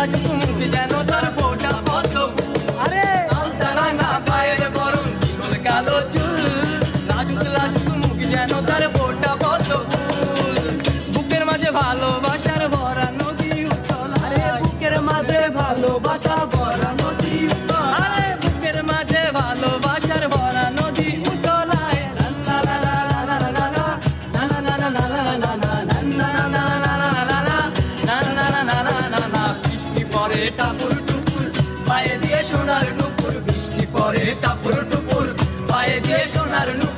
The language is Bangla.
লাজুক মুখ যেন তার ফোটা পদ্ম ফুল। আরে! আলতারাঙা পায়ের বরণ জীবন কালো চুল। লাজুক লাজুক মুখ যেন তার ফোটা পদ্ম ফুল। বুকের মাঝে ভালোবাসার ভরা নদী উত্তল আরে বুকের মাঝে ভালোবাসা ভরা পরে টাপুর টুপুর, পায়ে দিয়ে সোনার নুপুর, বৃষ্টি পরে টাপুর টুপুর, পায়ে দিয়ে সোনার নুপুর।